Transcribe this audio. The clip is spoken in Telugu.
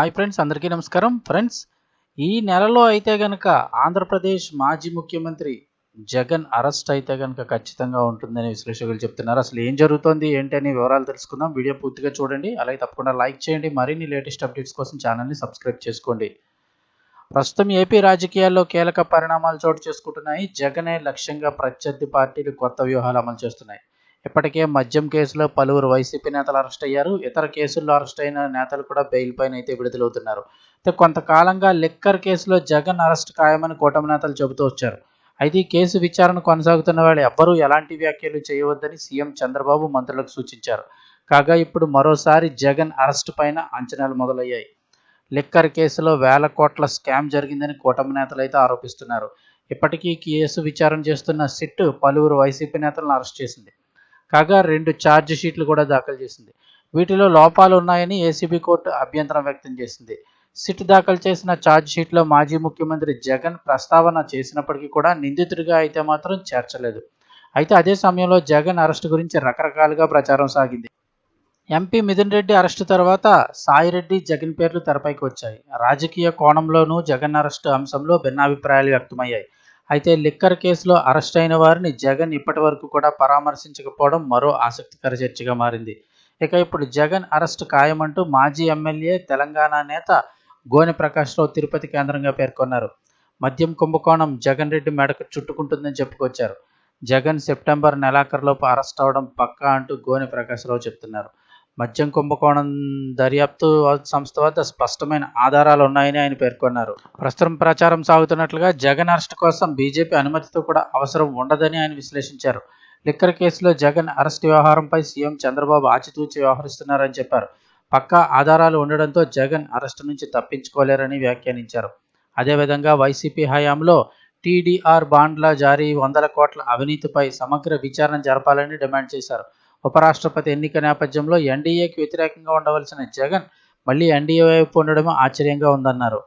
హాయ్ ఫ్రెండ్స్ అందరికీ నమస్కారం. ఫ్రెండ్స్ ఈ నెలలో అయితే గనక ఆంధ్రప్రదేశ్ మాజీ ముఖ్యమంత్రి జగన్ అరెస్ట్ అయితే గనక ఖచ్చితంగా ఉంటుందని విశ్లేషకులు చెప్తున్నారు. అసలు ఏం జరుగుతోంది ఏంటి అని వివరాలు తెలుసుకుందాం. వీడియో పూర్తిగా చూడండి. అలాగే తప్పకుండా లైక్ చేయండి. మరిన్ని లేటెస్ట్ అప్డేట్స్ కోసం ఛానల్ని సబ్స్క్రైబ్ చేసుకోండి. ప్రస్తుతం ఏపీ రాజకీయాల్లో కీలక పరిణామాలు చోటు చేసుకుంటున్నాయి. జగనే లక్ష్యంగా ప్రత్యర్థి పార్టీలు కొత్త వ్యూహాలు అమలు చేస్తున్నాయి. ఇప్పటికే మద్యం కేసులో పలువురు వైసీపీ నేతలు అరెస్ట్ అయ్యారు. ఇతర కేసుల్లో అరెస్ట్ అయిన నేతలు కూడా బెయిల్ పైన అయితే విడుదలవుతున్నారు. అయితే కొంతకాలంగా లిక్కర్ కేసులో జగన్ అరెస్ట్ ఖాయమని కూటమి నేతలు చెబుతూ వచ్చారు. అయితే ఈ కేసు విచారణ కొనసాగుతున్న వేళ ఎవ్వరూ ఎలాంటి వ్యాఖ్యలు చేయవద్దని సీఎం చంద్రబాబు మంత్రులకు సూచించారు. కాగా ఇప్పుడు మరోసారి జగన్ అరెస్ట్ పైన అంచనాలు మొదలయ్యాయి. లిక్కర్ కేసులో వేల కోట్ల స్కామ్ జరిగిందని కూటమి నేతలు అయితే ఆరోపిస్తున్నారు. ఇప్పటికీ కేసు విచారణ చేస్తున్న సిట్ పలువురు వైసీపీ నేతలను అరెస్ట్ చేసింది. కాగా రెండు ఛార్జ్ షీట్లు కూడా దాఖలు చేసింది. వీటిలో లోపాలు ఉన్నాయని ఏసీబీ కోర్టు అభ్యంతరం వ్యక్తం చేసింది. సిట్ దాఖలు చేసిన ఛార్జ్ షీట్లో మాజీ ముఖ్యమంత్రి జగన్ ప్రస్తావన చేసినప్పటికీ కూడా నిందితుడిగా అయితే మాత్రం చేర్చలేదు. అయితే అదే సమయంలో జగన్ అరెస్ట్ గురించి రకరకాలుగా ప్రచారం సాగింది. ఎంపీ మిథున్ రెడ్డి అరెస్టు తర్వాత సాయిరెడ్డి జగన్ పేర్లు తెరపైకి వచ్చాయి. రాజకీయ కోణంలోనూ జగన్ అరెస్టు అంశంలో భిన్నాభిప్రాయాలు వ్యక్తమయ్యాయి. అయితే లిక్కర్ కేసులో అరెస్ట్ అయిన వారిని జగన్ ఇప్పటి వరకు కూడా పరామర్శించకపోవడం మరో ఆసక్తికర చర్చగా మారింది. ఇక ఇప్పుడు జగన్ అరెస్ట్ ఖాయమంటూ మాజీ ఎమ్మెల్యే తెలంగాణ నేత గోని ప్రకాశ్రావు తిరుపతి కేంద్రంగా పేర్కొన్నారు. మద్యం కుంభకోణం జగన్ రెడ్డి మెడకు చుట్టుకుంటుందని చెప్పుకొచ్చారు. జగన్ సెప్టెంబర్ నెలాఖరులోపు అరెస్ట్ అవడం పక్కా అంటూ గోని ప్రకాశ్రావు చెప్తున్నారు. మద్యం కుంభకోణం దర్యాప్తు సంస్థ వద్ద స్పష్టమైన ఆధారాలు ఉన్నాయని ఆయన పేర్కొన్నారు. ప్రస్తుతం ప్రచారం సాగుతున్నట్లుగా జగన్ అరెస్ట్ కోసం బీజేపీ అనుమతితో కూడా అవసరం ఉండదని ఆయన విశ్లేషించారు. లిక్కర్ కేసులో జగన్ అరెస్ట్ వ్యవహారంపై సీఎం చంద్రబాబు ఆచితూచి వ్యవహరిస్తున్నారని చెప్పారు. పక్కా ఆధారాలు ఉండడంతో జగన్ అరెస్టు నుంచి తప్పించుకోలేరని వ్యాఖ్యానించారు. అదేవిధంగా వైసీపీ హయాంలో టీడీఆర్ బాండ్ల జారీ వందల కోట్ల అవినీతిపై సమగ్ర విచారణ జరపాలని డిమాండ్ చేశారు. ఉపరాష్ట్రపతి ఎన్నిక నేపథ్యంలో ఎన్డీఏకి వ్యతిరేకంగా ఉండవలసిన జగన్ మళ్ళీ ఎన్డీఏ వైపు ఉండడం ఆశ్చర్యంగా ఉందన్నారు.